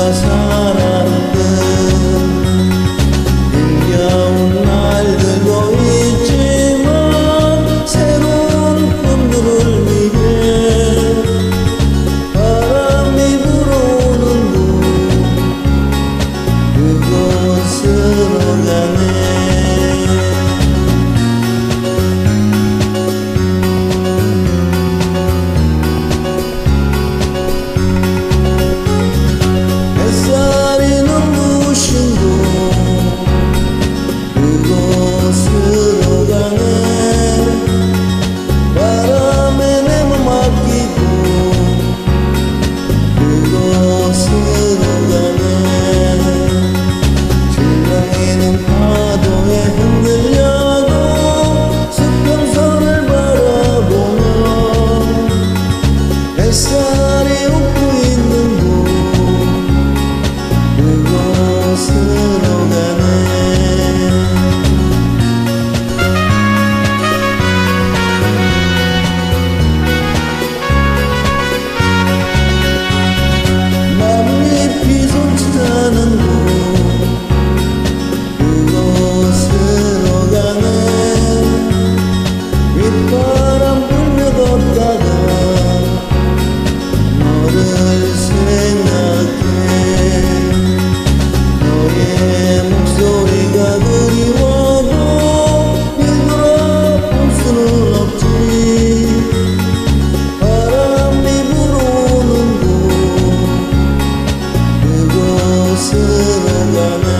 네가 살았던 힘겨운 이지만 새로운 꿈들을 위해 바람이 불어오는 곳 그곳으로 가네. the sun. 들어가네